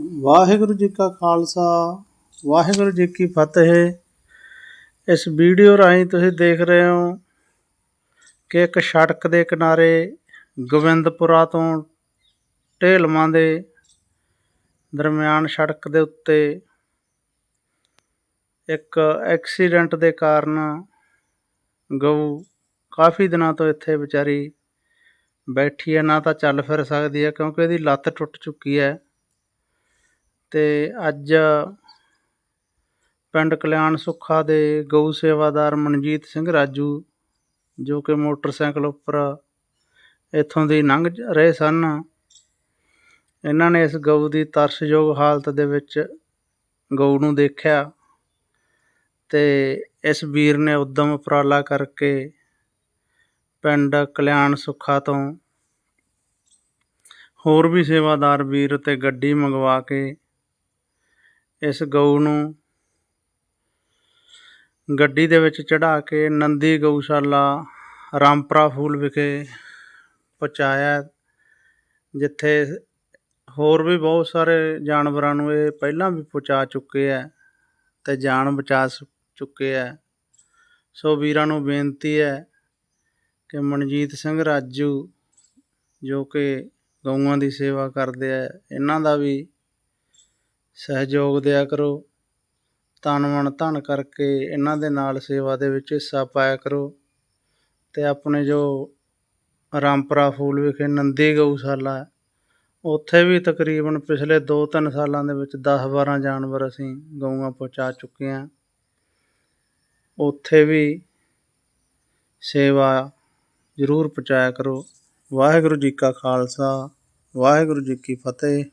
ਵਾਹਿਗੁਰੂ ਜੀ ਕਾ ਖਾਲਸਾ, ਵਾਹਿਗੁਰੂ ਜੀ ਕੀ ਫਤਿਹ। ਇਸ ਵੀਡੀਓ ਰਾਹੀਂ ਤੁਸੀਂ ਦੇਖ ਰਹੇ ਹੋ ਕਿ ਇੱਕ ਸੜਕ ਦੇ ਕਿਨਾਰੇ ਗੋਬਿੰਦਪੁਰਾ ਤੋਂ ਢੇਲਵਾਂ ਦੇ ਦਰਮਿਆਨ ਸੜਕ ਦੇ ਉੱਤੇ ਇੱਕ ਐਕਸੀਡੈਂਟ ਦੇ ਕਾਰਨ ਗਊ ਕਾਫੀ ਦਿਨਾਂ ਤੋਂ ਇੱਥੇ ਵਿਚਾਰੀ ਬੈਠੀ ਹੈ। ਨਾ ਤਾਂ ਚੱਲ ਫਿਰ ਸਕਦੀ ਹੈ ਕਿਉਂਕਿ ਇਹਦੀ ਲੱਤ ਟੁੱਟ ਚੁੱਕੀ ਹੈ। ਤੇ ਅੱਜ ਪਿੰਡ ਕਲਿਆਣ ਸੁੱਖਾ ਦੇ ਗਊ ਸੇਵਾਦਾਰ ਮਨਜੀਤ ਸਿੰਘ ਰਾਜੂ, ਜੋ ਕਿ ਮੋਟਰਸਾਈਕਲ ਉੱਪਰ ਇੱਥੋਂ ਦੀ ਲੰਘ ਰਹੇ ਸਨ। ਇਹਨਾਂ ਨੇ ਇਸ ਗਊ ਦੀ ਤਰਸਯੋਗ ਹਾਲਤ ਦੇ ਵਿੱਚ ਗਊ ਨੂੰ ਦੇਖਿਆ ਤੇ ਇਸ ਵੀਰ ਨੇ ਉਦਮ ਉਪਰਾਲਾ ਕਰਕੇ ਪਿੰਡ ਕਲਿਆਣ ਸੁੱਖਾ ਤੋਂ ਹੋਰ ਵੀ ਸੇਵਾਦਾਰ ਵੀਰ ਤੇ ਗੱਡੀ ਮੰਗਵਾ ਕੇ ਇਸ ਗਊ ਨੂੰ ਗੱਡੀ ਦੇ ਵਿੱਚ ਚੜਾ ਕੇ ਨੰਦੀ ਗਊਸ਼ਾਲਾ, ਰਾਮਪਰਾ ਫੂਲ ਵਿਖੇ ਪਹੁੰਚਾਇਆ, ਜਿੱਥੇ ਹੋਰ ਵੀ ਬਹੁਤ ਸਾਰੇ ਜਾਨਵਰਾਂ ਨੂੰ ਇਹ ਪਹਿਲਾਂ ਵੀ ਪਹੁੰਚਾ ਚੁੱਕੇ ਹੈ ਤੇ ਜਾਨ ਬਚਾ ਸ- ਚੁੱਕੇ ਹੈ ਸੋ ਵੀਰਾਂ ਨੂੰ ਬੇਨਤੀ ਹੈ ਕਿ ਮਨਜੀਤ ਸਿੰਘ ਰਾਜੂ ਜੋ ਕਿ ਗਊਆਂ ਦੀ ਸੇਵਾ ਕਰਦੇ ਆ, ਇਹਨਾਂ ਦਾ ਵੀ ਸਹਿਯੋਗ ਦਿਆ ਕਰੋ। ਤਨ ਮਨ ਧਨ ਕਰਕੇ ਇਹਨਾਂ ਦੇ ਨਾਲ ਸੇਵਾ ਦੇ ਵਿੱਚ ਹਿੱਸਾ ਪਾਇਆ ਕਰੋ ਅਤੇ ਆਪਣੇ ਜੋ ਰਾਮਪੁਰਾ ਫੂਲ ਵਿਖੇ ਨੰਦੀ ਗਊਸ਼ਾਲਾ ਹੈ, ਉੱਥੇ ਵੀ ਤਕਰੀਬਨ ਪਿਛਲੇ 2-3 ਸਾਲਾਂ ਦੇ ਵਿੱਚ 10-12 ਜਾਨਵਰ ਅਸੀਂ ਗਊਆਂ ਪਹੁੰਚਾ ਚੁੱਕੇ ਹਾਂ। ਉੱਥੇ ਵੀ ਸੇਵਾ ਜ਼ਰੂਰ ਪਹੁੰਚਾਇਆ ਕਰੋ। ਵਾਹਿਗੁਰੂ ਜੀ ਕਾ ਖਾਲਸਾ ਵਾਹਿਗੁਰੂ ਜੀ ਕੀ ਫਤਿਹ।